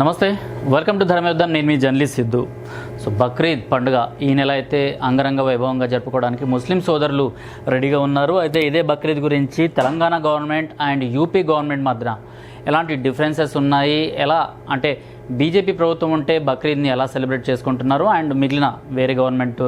నమస్తే welcome to Dharmayuddham. నేను మీ జర్నలిస్ట్ సిద్ధు. సో బక్రీద్ పండుగ ఈ నెల అయితే అంగరంగ వైభవంగా జరుపుకోవడానికి ముస్లిం సోదరులు రెడీగా ఉన్నారు. అయితే ఇదే బక్రీద్ గురించి Telangana government and UP government మధ్య ఎలాంటి డిఫరెన్సెస్ ఉన్నాయి? ఎలా అంటే బీజేపీ ప్రభుత్వం ఉంటే బక్రీద్ని ఎలా సెలబ్రేట్ చేసుకుంటున్నారు? అండ్ మిగిలిన వేరే గవర్నమెంట్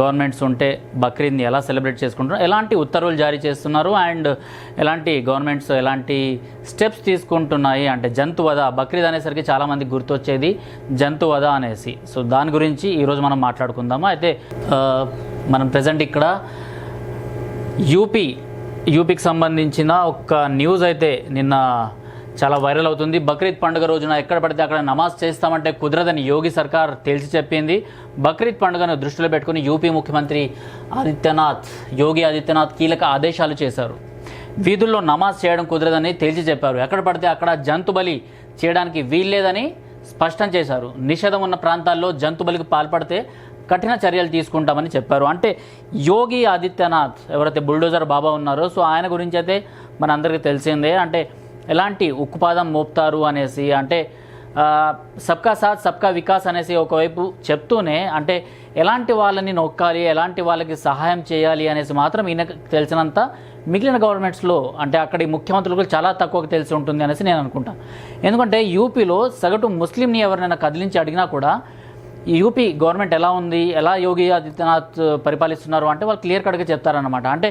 గవర్నమెంట్స్ ఉంటే బక్రీద్ని ఎలా సెలబ్రేట్ చేసుకుంటున్నారు? ఎలాంటి ఉత్తర్వులు జారీ చేస్తున్నారు? అండ్ ఎలాంటి గవర్నమెంట్స్ ఎలాంటి స్టెప్స్ తీసుకుంటున్నాయి? అంటే జంతువధ బక్రీద్ అనేసరికి చాలామంది గుర్తొచ్చేది జంతువధ అనేసి. సో దాని గురించి ఈరోజు మనం మాట్లాడుకుందాము. అయితే మనం ప్రజెంట్ ఇక్కడ యూపీ యూపీకి సంబంధించిన ఒక న్యూస్ అయితే నిన్న చాలా వైరల్ అవుతుంది. బక్రీద్ పండుగ రోజున ఎక్కడ పడితే అక్కడ నమాజ్ చేస్తామంటే కుదరదని యోగి సర్కార్ తేల్చి చెప్పింది. బక్రీద్ పండుగను దృష్టిలో పెట్టుకుని యూపీ ముఖ్యమంత్రి ఆదిత్యనాథ్ యోగి ఆదిత్యనాథ్ కీలక ఆదేశాలు చేశారు. వీధుల్లో నమాజ్ చేయడం కుదరదని తేల్చి చెప్పారు. ఎక్కడ పడితే అక్కడ జంతు బలి చేయడానికి వీల్లేదని స్పష్టం చేశారు. నిషేధం ఉన్న ప్రాంతాల్లో జంతు బలికి పాల్పడితే కఠిన చర్యలు తీసుకుంటామని చెప్పారు. అంటే యోగి ఆదిత్యనాథ్ ఎవరైతే బుల్డోజర్ బాబా ఉన్నారో సో ఆయన గురించి అయితే మనందరికీ తెలిసిందే. అంటే ఎలాంటి ఉక్కుపాదం మోపుతారు అనేసి అంటే సబ్కా సాత్ సబ్కా వికాస్ అనేసి ఒకవైపు చెప్తూనే అంటే ఎలాంటి వాళ్ళని నొక్కాలి ఎలాంటి వాళ్ళకి సహాయం చేయాలి అనేసి మాత్రం ఈయన తెలిసినంత మిగిలిన గవర్నమెంట్స్లో అంటే అక్కడి ముఖ్యమంత్రులకు చాలా తక్కువకు తెలిసి ఉంటుంది అనేసి నేను అనుకుంటాను ఎందుకంటే యూపీలో సగటు ముస్లింని ఎవరినైనా కదిలించి అడిగినా కూడా ఈ యూపీ గవర్నమెంట్ ఎలా ఉంది ఎలా యోగి ఆదిత్యనాథ్ పరిపాలిస్తున్నారు అంటే వాళ్ళు క్లియర్ కట్గా చెప్తారనమాట అంటే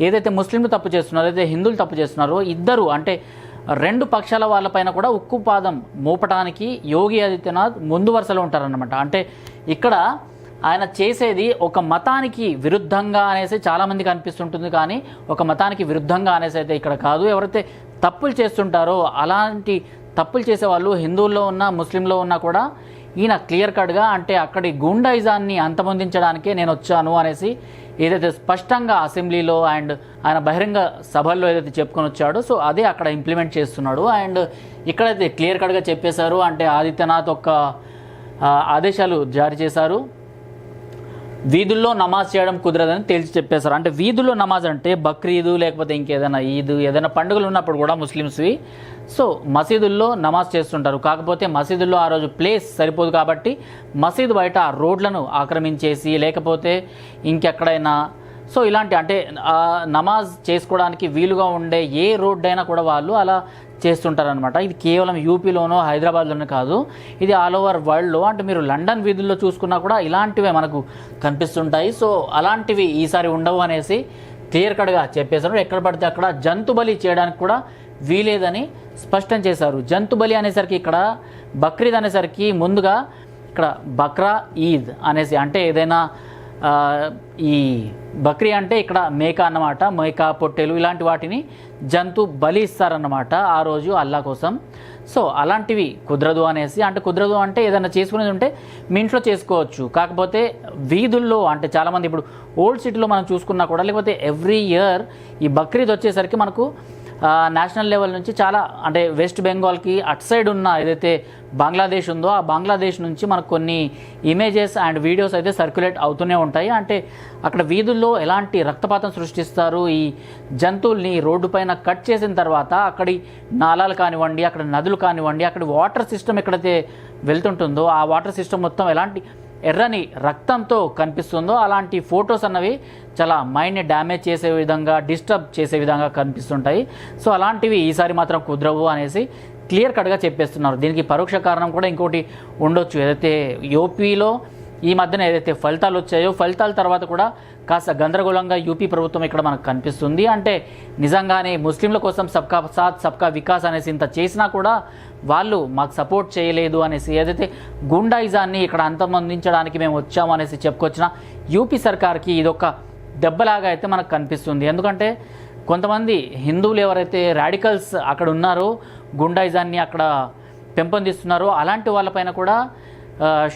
ఏదైతే ముస్లింలు తప్పు చేస్తున్నారో ఏదైతే హిందువులు తప్పు చేస్తున్నారో ఇద్దరు అంటే రెండు పక్షాల వాళ్ళపైన కూడా ఉక్కుపాదం మోపటానికి యోగి ఆదిత్యనాథ్ ముందు వరుసలో ఉంటారన్నమాట. అంటే ఇక్కడ ఆయన చేసేది ఒక మతానికి విరుద్ధంగా అనేసి చాలామందికి అనిపిస్తుంటుంది కానీ ఒక మతానికి విరుద్ధంగా అనేసి అయితే ఇక్కడ కాదు. ఎవరైతే తప్పులు చేస్తుంటారో అలాంటి తప్పులు చేసేవాళ్ళు హిందువుల్లో ఉన్నా ముస్లింలో ఉన్నా కూడా ఈయన క్లియర్ కట్గా అంటే అక్కడి గుండాయిజాన్ని అంతమొందించడానికే నేను వచ్చాను అనేసి ఏదైతే స్పష్టంగా అసెంబ్లీలో అండ్ ఆయన బహిరంగ సభల్లో ఏదైతే చెప్పుకొని వచ్చాడో సో అదే అక్కడ ఇంప్లిమెంట్ చేస్తున్నాడు. అండ్ ఇక్కడైతే క్లియర్ కట్గా చెప్పేశారు అంటే ఆదిత్యనాథ్ ఒక ఆదేశాలు జారీ చేశారు. వీధుల్లో నమాజ్ చేయడం కుదరదని తేల్చి చెప్పేశారు. అంటే వీధుల్లో నమాజ్ అంటే బక్రీదు లేకపోతే ఇంకేదైనా ఈద్ ఏదైనా పండుగలు ఉన్నప్పుడు కూడా ముస్లిమ్స్వి. సో మసీదుల్లో నమాజ్ చేస్తుంటారు. కాకపోతే మసీదుల్లో ఆ రోజు ప్లేస్ సరిపోదు కాబట్టి మసీదు బయట ఆ రోడ్లను ఆక్రమించేసి లేకపోతే ఇంకెక్కడైనా సో ఇలాంటి అంటే నమాజ్ చేసుకోవడానికి వీలుగా ఉండే ఏ రోడ్డు అయినా కూడా వాళ్ళు అలా చేస్తుంటారనమాట ఇది కేవలం యూపీలోనో హైదరాబాద్లోనే కాదు. ఇది ఆల్ ఓవర్ వరల్డ్లో అంటే మీరు లండన్ వీధుల్లో చూసుకున్నా కూడా ఇలాంటివే మనకు కనిపిస్తుంటాయి. సో అలాంటివి ఈసారి ఉండవు అనేసి క్లియర్ కట్గా చెప్పేశారు. ఎక్కడ పడితే అక్కడ జంతు బలి చేయడానికి కూడా వీలేదని స్పష్టం చేశారు. జంతు బలి అనేసరికి ఇక్కడ బక్రీద్ అనేసరికి ముందుగా ఇక్కడ బక్రా ఈద్ అనేసి అంటే ఏదైనా ఈ బక్రీ అంటే ఇక్కడ మేక అన్నమాట మేక పొట్టెలు ఇలాంటి వాటిని జంతు బలి ఇస్తారన్నమాట ఆ రోజు అల్లా కోసం. సో అలాంటివి కుదరదు అనేసి అంటే కుదరదు అంటే ఏదైనా చేసుకునేది ఉంటే మీ ఇంట్లో చేసుకోవచ్చు. కాకపోతే వీధుల్లో అంటే చాలామంది ఇప్పుడు ఓల్డ్ సిటీలో మనం చూసుకున్నా కూడా లేకపోతే ఎవ్రీ ఇయర్ ఈ బక్రీద్ వచ్చేసరికి మనకు నేషనల్ లెవెల్ నుంచి చాలా అంటే వెస్ట్ బెంగాల్కి అటు సైడ్ ఉన్న ఏదైతే బంగ్లాదేశ్ ఉందో ఆ బంగ్లాదేశ్ నుంచి మనకు కొన్ని ఇమేజెస్ అండ్ వీడియోస్ అయితే సర్క్యులేట్ అవుతూనే ఉంటాయి. అంటే అక్కడ వీధుల్లో ఎలాంటి రక్తపాతం సృష్టిస్తారు? ఈ జంతువుల్ని రోడ్డు పైన కట్ చేసిన తర్వాత అక్కడి నాలాలు కానివ్వండి అక్కడ నదులు కానివ్వండి అక్కడ వాటర్ సిస్టమ్ ఎక్కడైతే వెళ్తుంటుందో ఆ వాటర్ సిస్టమ్ మొత్తం ఎలాంటి ఎర్రని రక్తంతో కనిపిస్తుందో అలాంటి ఫొటోస్ అన్నవి చాలా మైండ్ని డ్యామేజ్ చేసే విధంగా డిస్టర్బ్ చేసే విధంగా కనిపిస్తుంటాయి. సో అలాంటివి ఈసారి మాత్రం కుదరవు అనేసి క్లియర్ కట్గా చెప్పేస్తున్నారు. దీనికి పరోక్ష కారణం కూడా ఇంకోటి ఉండొచ్చు. ఏదైతే యూపీలో ఈ మధ్యన ఏదైతే ఫలితాలు వచ్చాయో ఫలితాల తర్వాత కూడా కాస్త గందరగోళంగా యూపీ ప్రభుత్వం ఇక్కడ మనకు కనిపిస్తుంది. అంటే నిజంగానే ముస్లింల కోసం సబ్కా సాత్ సబ్కా వికాస్ అనేసి ఇంత చేసినా కూడా వాళ్ళు మాకు సపోర్ట్ చేయలేదు అనేసి ఏదైతే గుండాయిజాన్ని ఇక్కడ అంతమందించడానికి మేము వచ్చాము అనేసి చెప్పుకొచ్చిన యూపీ సర్కార్కి ఇదొక దెబ్బలాగా అయితే మనకు కనిపిస్తుంది. ఎందుకంటే కొంతమంది హిందువులు ఎవరైతే రాడికల్స్ అక్కడ ఉన్నారో గుండాయిజాన్ని అక్కడ పెంపొందిస్తున్నారో అలాంటి వాళ్ళపైన కూడా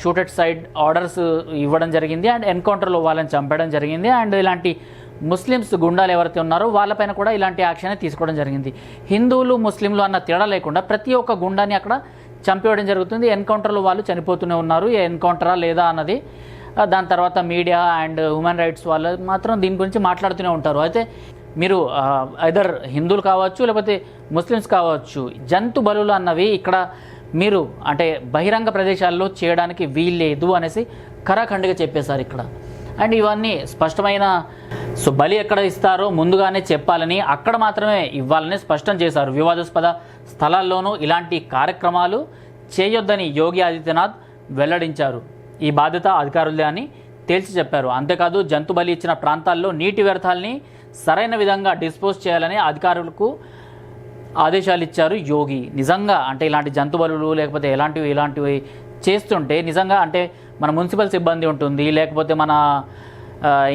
షూటెడ్ సైడ్ ఆర్డర్స్ ఇవ్వడం జరిగింది అండ్ ఎన్కౌంటర్లో వాళ్ళని చంపడం జరిగింది అండ్ ఇలాంటి ముస్లిమ్స్ గుండాలు ఎవరైతే ఉన్నారో వాళ్ళపైన కూడా ఇలాంటి యాక్షన్ తీసుకోవడం జరిగింది. హిందువులు ముస్లింలు అన్న తేడా లేకుండా ప్రతి ఒక్క గుండాని అక్కడ చంపేయడం జరుగుతుంది. ఎన్కౌంటర్లో వాళ్ళు చనిపోతూనే ఉన్నారు. ఏ ఎన్కౌంటరా లేదా అన్నది దాని తర్వాత మీడియా అండ్ హ్యూమన్ రైట్స్ వాళ్ళు మాత్రం దీని గురించి మాట్లాడుతూనే ఉంటారు. అయితే మీరు ఐదర్ హిందువులు కావచ్చు లేకపోతే ముస్లిమ్స్ కావచ్చు జంతు బలులు అన్నవి ఇక్కడ మీరు అంటే బహిరంగ ప్రదేశాల్లో చేయడానికి వీల్లేదు అనేసి కరాఖండిగా చెప్పేశారు ఇక్కడ. అండ్ ఇవన్నీ స్పష్టమైన సో బలి ఎక్కడ ఇస్తారో ముందుగానే చెప్పాలని అక్కడ మాత్రమే ఇవ్వాలని స్పష్టం చేశారు. వివాదాస్పద స్థలాల్లోనూ ఇలాంటి కార్యక్రమాలు చేయొద్దని యోగి ఆదిత్యనాథ్ వెల్లడించారు. ఈ బాధ్యత అధికారులదే అని తేల్చి చెప్పారు. అంతేకాదు జంతు బలి ఇచ్చిన ప్రాంతాల్లో నీటి వ్యర్థాలని సరైన విధంగా డిస్పోజ్ చేయాలని అధికారులకు ఆదేశాలు ఇచ్చారు యోగి. నిజంగా అంటే ఇలాంటి జంతు లేకపోతే ఎలాంటివి ఇలాంటివి చేస్తుంటే నిజంగా అంటే మన మున్సిపల్ సిబ్బంది ఉంటుంది లేకపోతే మన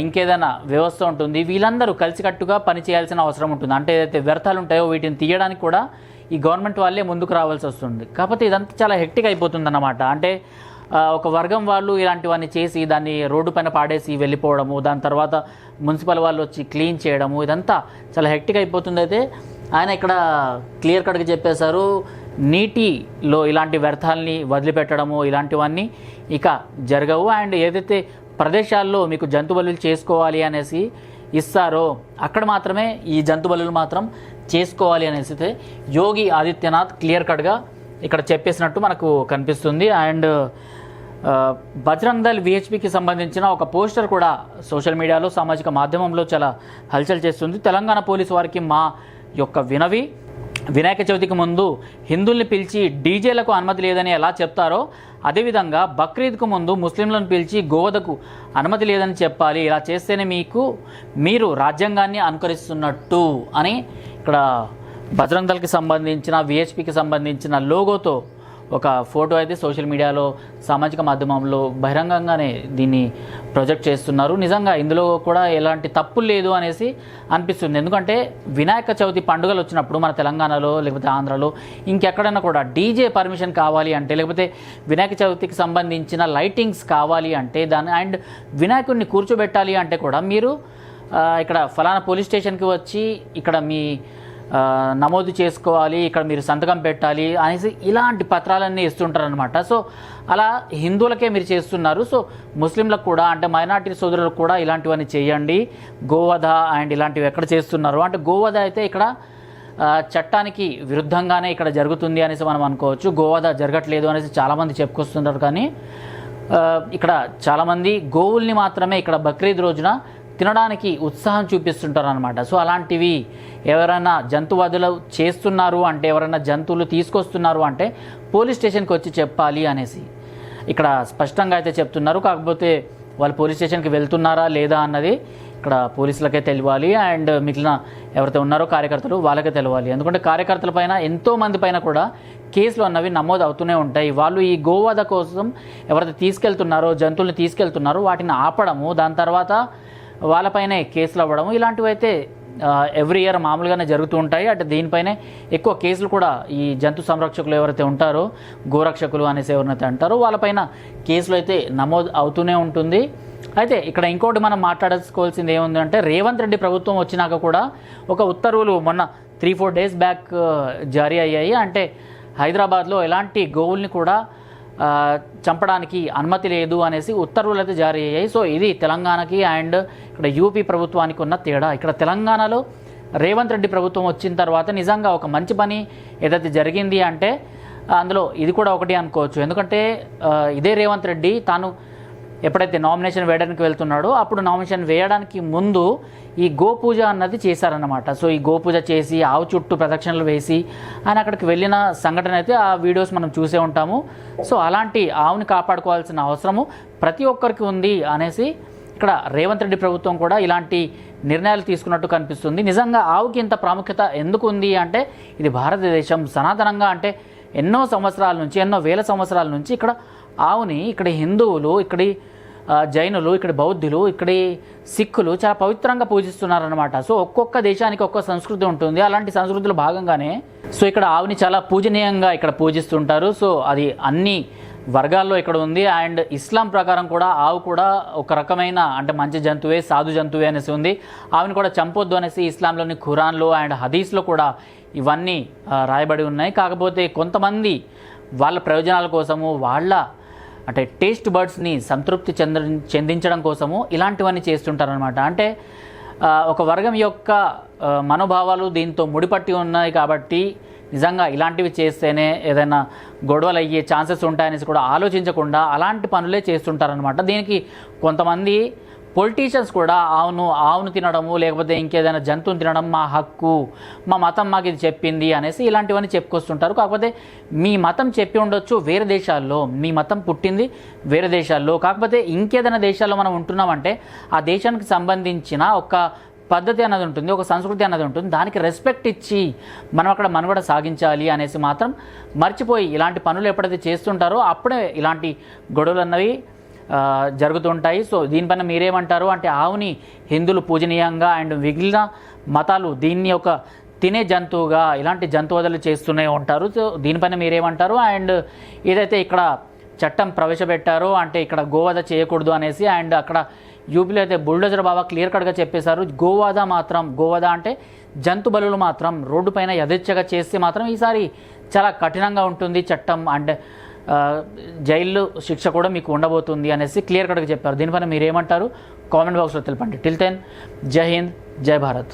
ఇంకేదైనా వ్యవస్థ ఉంటుంది వీళ్ళందరూ కలిసికట్టుగా పని చేయాల్సిన అవసరం ఉంటుంది. అంటే ఏదైతే వ్యర్థాలు ఉంటాయో వీటిని తీయడానికి కూడా ఈ గవర్నమెంట్ వాళ్ళే ముందుకు రావాల్సి వస్తుంది. కాకపోతే ఇదంతా చాలా హెక్టిక్ అయిపోతుంది అన్నమాట అంటే ఒక వర్గం వాళ్ళు ఇలాంటివన్నీ చేసి దాన్ని రోడ్డు పైన పాడేసి వెళ్ళిపోవడము దాని తర్వాత మున్సిపల్ వాళ్ళు వచ్చి క్లీన్ చేయడము ఇదంతా చాలా హెక్టిక్ అయిపోతుంది అయితే ఆయన ఇక్కడ క్లియర్ కట్గా చెప్పేశారు నీటిలో ఇలాంటి వ్యర్థాలని వదిలిపెట్టడము ఇలాంటివన్నీ ఇక జరగవు. అండ్ ఏదైతే ప్రదేశాల్లో మీకు జంతు బలులు చేసుకోవాలి అనేసి ఇస్తారో అక్కడ మాత్రమే ఈ జంతు బలులు మాత్రం చేసుకోవాలి అనేసి అయితే యోగి ఆదిత్యనాథ్ క్లియర్ కట్గా ఇక్కడ చెప్పేసినట్టు మనకు కనిపిస్తుంది. అండ్ ఆ, బజరంగ్ దళ్ విహెచ్పికి సంబంధించిన ఒక పోస్టర్ కూడా సోషల్ మీడియాలో సామాజిక మాధ్యమంలో చాలా హల్చల్ చేస్తుంది. తెలంగాణ పోలీసు వారికి మా యొక్క వినవి. వినాయక చవితికి ముందు హిందుల్ని పిలిచి డీజేలకు అనుమతి లేదని ఎలా చెప్తారో అదేవిధంగా బక్రీద్కు ముందు ముస్లింలను పిలిచి గోవదకు అనుమతి లేదని చెప్పాలి. ఇలా చేస్తేనే మీకు మీరు రాజ్యాంగాన్ని అనుకరిస్తున్నట్టు అని ఇక్కడ బజరంగ్ దళకి సంబంధించిన విహెచ్పికి సంబంధించిన లోగోతో ఒక ఫోటో అయితే సోషల్ మీడియాలో సామాజిక మాధ్యమంలో బహిరంగంగానే దీన్ని ప్రొజెక్ట్ చేస్తున్నారు. నిజంగా ఇందులో కూడా ఎలాంటి తప్పు లేదు అనేసి అనిపిస్తుంది. ఎందుకంటే వినాయక చవితి పండుగలు వచ్చినప్పుడు మన తెలంగాణలో లేకపోతే ఆంధ్రలో ఇంకెక్కడైనా కూడా డీజే పర్మిషన్ కావాలి అంటే లేకపోతే వినాయక చవితికి సంబంధించిన లైటింగ్స్ కావాలి అంటే దాన్ని అండ్ వినాయకుడిని కూర్చోబెట్టాలి అంటే కూడా మీరు ఇక్కడ ఫలానా పోలీస్ స్టేషన్కి వచ్చి ఇక్కడ మీ నమోదు చేసుకోవాలి ఇక్కడ మీరు సంతకం పెట్టాలి అనేసి ఇలాంటి పత్రాలన్నీ ఇస్తుంటారనమాట సో అలా హిందువులకే మీరు చేస్తున్నారు. సో ముస్లింలకు కూడా అంటే మైనార్టీ సోదరులకు కూడా ఇలాంటివన్నీ చేయండి. గోవధ అండ్ ఇలాంటివి ఎక్కడ చేస్తున్నారు? అంటే గోవధ అయితే ఇక్కడ చట్టానికి విరుద్ధంగానే ఇక్కడ జరుగుతుంది అనేసి మనం అనుకోవచ్చు. గోవధ జరగట్లేదు అనేసి చాలామంది చెప్పుకొస్తున్నారు కానీ ఇక్కడ చాలామంది గోవుల్ని మాత్రమే ఇక్కడ బక్రీద్ రోజున తినడానికి ఉత్సాహం చూపిస్తుంటారు అనమాట సో అలాంటివి ఎవరైనా జంతువదులు చేస్తున్నారు అంటే ఎవరైనా జంతువులు తీసుకొస్తున్నారు అంటే పోలీస్ స్టేషన్కి వచ్చి చెప్పాలి అనేసి. ఇక్కడ స్పష్టంగా అయితే చెప్తున్నారు. కాకపోతే వాళ్ళు పోలీస్ స్టేషన్కి వెళ్తున్నారా లేదా అన్నది ఇక్కడ పోలీసులకే తెలియాలి. అండ్ మిగిలిన ఎవరైతే ఉన్నారో కార్యకర్తలు వాళ్ళకే తెలియాలి. ఎందుకంటే కార్యకర్తల పైన ఎంతో మంది పైన కూడా కేసులు అన్నవి నమోదు అవుతూనే ఉంటాయి. వాళ్ళు ఈ గోవాద కోసం ఎవరైతే తీసుకెళ్తున్నారో జంతువులను తీసుకెళ్తున్నారో వాటిని ఆపడము దాని తర్వాత వాళ్ళపైనే కేసులు అవ్వడము. ఇలాంటివి అయితే ఎవ్రీ ఇయర్ మామూలుగానే జరుగుతూ ఉంటాయి. అంటే దీనిపైనే ఎక్కువ కేసులు కూడా ఈ జంతు సంరక్షకులు ఎవరైతే ఉంటారో గోరక్షకులు అనేసి ఎవరైతే అంటారో వాళ్ళపైన కేసులు అయితే నమోదు అవుతూనే ఉంటుంది. అయితే ఇక్కడ ఇంకోటి మనం మాట్లాడుకోవాల్సింది ఏముంది అంటే రేవంత్ రెడ్డి ప్రభుత్వం వచ్చినాక కూడా ఒక ఉత్తర్వులు మొన్న త్రీ ఫోర్ డేస్ బ్యాక్ జారీ అయ్యాయి. అంటే హైదరాబాద్లో ఎలాంటి గోవుల్ని కూడా చంపడానికి అనుమతి లేదు అనేసి ఉత్తర్వులు అయితే జారీ అయ్యాయి. సో ఇది తెలంగాణకి అండ్ ఇక్కడ యూపీ ప్రభుత్వానికి ఉన్న తేడా. ఇక్కడ తెలంగాణలో రేవంత్ రెడ్డి ప్రభుత్వం వచ్చిన తర్వాత నిజంగా ఒక మంచి పని ఏదైతే జరిగింది అంటే అందులో ఇది కూడా ఒకటి అనుకోవచ్చు. ఎందుకంటే ఇదే రేవంత్ రెడ్డి తాను ఎప్పుడైతే నామినేషన్ వేయడానికి వెళ్తున్నాడో అప్పుడు నామినేషన్ వేయడానికి ముందు ఈ గోపూజ అన్నది చేశారన్నమాట. సో ఈ గోపూజ చేసి ఆవు చుట్టూ ప్రదక్షిణలు వేసి ఆయన అక్కడికి వెళ్ళిన సంఘటన అయితే ఆ వీడియోస్ మనం చూసే ఉంటాము. సో అలాంటి ఆవుని కాపాడుకోవాల్సిన అవసరము ప్రతి ఒక్కరికి ఉంది అనేసి ఇక్కడ రేవంత్ రెడ్డి ప్రభుత్వం కూడా ఇలాంటి నిర్ణయాలు తీసుకున్నట్టు కనిపిస్తుంది. నిజంగా ఆవుకి ఇంత ప్రాముఖ్యత ఎందుకు ఉంది అంటే ఇది భారతదేశం సనాతనంగా అంటే ఎన్నో సంవత్సరాల నుంచి ఎన్నో వేల సంవత్సరాల నుంచి ఇక్కడ ఆవుని ఇక్కడ హిందువులు ఇక్కడి జైనులు ఇక్కడ బౌద్ధులు ఇక్కడి సిక్కులు చాలా పవిత్రంగా పూజిస్తున్నారనమాట సో ఒక్కొక్క దేశానికి ఒక్కొక్క సంస్కృతి ఉంటుంది. అలాంటి సంస్కృతిలో భాగంగానే సో ఇక్కడ ఆవుని చాలా పూజనీయంగా ఇక్కడ పూజిస్తుంటారు. సో అది అన్ని వర్గాల్లో ఇక్కడ ఉంది. అండ్ ఇస్లాం ప్రకారం కూడా ఆవు కూడా ఒక రకమైన అంటే మంచి జంతువే సాధు జంతువే అనేసి ఉంది. ఆవుని కూడా చంపొద్దు అనేసి ఇస్లాంలోని ఖురాన్లో అండ్ హదీస్లో కూడా ఇవన్నీ రాయబడి ఉన్నాయి. కాకపోతే కొంతమంది వాళ్ళ ప్రయోజనాల కోసము వాళ్ళ అంటే టేస్ట్ బర్డ్స్ని సంతృప్తి చెంద చెందించడం కోసము ఇలాంటివన్నీ చేస్తుంటారనమాట అంటే ఒక వర్గం యొక్క మనోభావాలు దీంతో ముడిపట్టి ఉన్నాయి కాబట్టి నిజంగా ఇలాంటివి చేస్తేనే ఏదైనా గొడవలు అయ్యే ఛాన్సెస్ ఉంటాయనేసి కూడా ఆలోచించకుండా అలాంటి పనులే చేస్తుంటారనమాట దీనికి కొంతమంది పొలిటీషియన్స్ కూడా ఆవును ఆవును తినడము లేకపోతే ఇంకేదైనా జంతువుని తినడం మా హక్కు మా మతం మాకు ఇది చెప్పింది అనేసి ఇలాంటివన్నీ చెప్పుకొస్తుంటారు. కాకపోతే మీ మతం చెప్పి ఉండొచ్చు వేరే దేశాల్లో మీ మతం పుట్టింది వేరే దేశాల్లో. కాకపోతే ఇంకేదైనా దేశాల్లో మనం ఉంటున్నామంటే ఆ దేశానికి సంబంధించిన ఒక పద్ధతి అన్నది ఉంటుంది ఒక సంస్కృతి అన్నది ఉంటుంది. దానికి రెస్పెక్ట్ ఇచ్చి మనం అక్కడ మనుగడ సాగించాలి అనేసి మాత్రం మర్చిపోయి ఇలాంటి పనులు ఎప్పుడైతే చేస్తుంటారో అప్పుడే ఇలాంటి గొడవలు అన్నవి జరుగుతుంటాయి. సో దీనిపైన మీరేమంటారు? అంటే ఆవుని హిందువులు పూజనీయంగా అండ్ మిగిలిన మతాలు దీన్ని ఒక తినే జంతువుగా ఇలాంటి జంతువదలు చేస్తూనే ఉంటారు. సో దీనిపైన మీరేమంటారు? అండ్ ఏదైతే ఇక్కడ చట్టం ప్రవేశపెట్టారో అంటే ఇక్కడ గోవధ చేయకూడదు అనేసి అండ్ అక్కడ యూపీలో అయితే బుల్డోజర్ బాబా క్లియర్ కట్గా చెప్పేశారు. గోవాద మాత్రం గోవధ అంటే జంతు బలులు మాత్రం రోడ్డుపైన యథేచ్ఛగా చేస్తే మాత్రం ఈసారి చాలా కఠినంగా ఉంటుంది చట్టం. అండ్ జైల్లో శిక్ష కూడా మీకు ఉండబోతుంది అనేసి క్లియర్ కట్గా చెప్పారు. దీనిపైన మీరు ఏమంటారు కామెంట్ బాక్స్లో తెలపండి. టిల్ దెన్ జై హింద్ జై భారత్.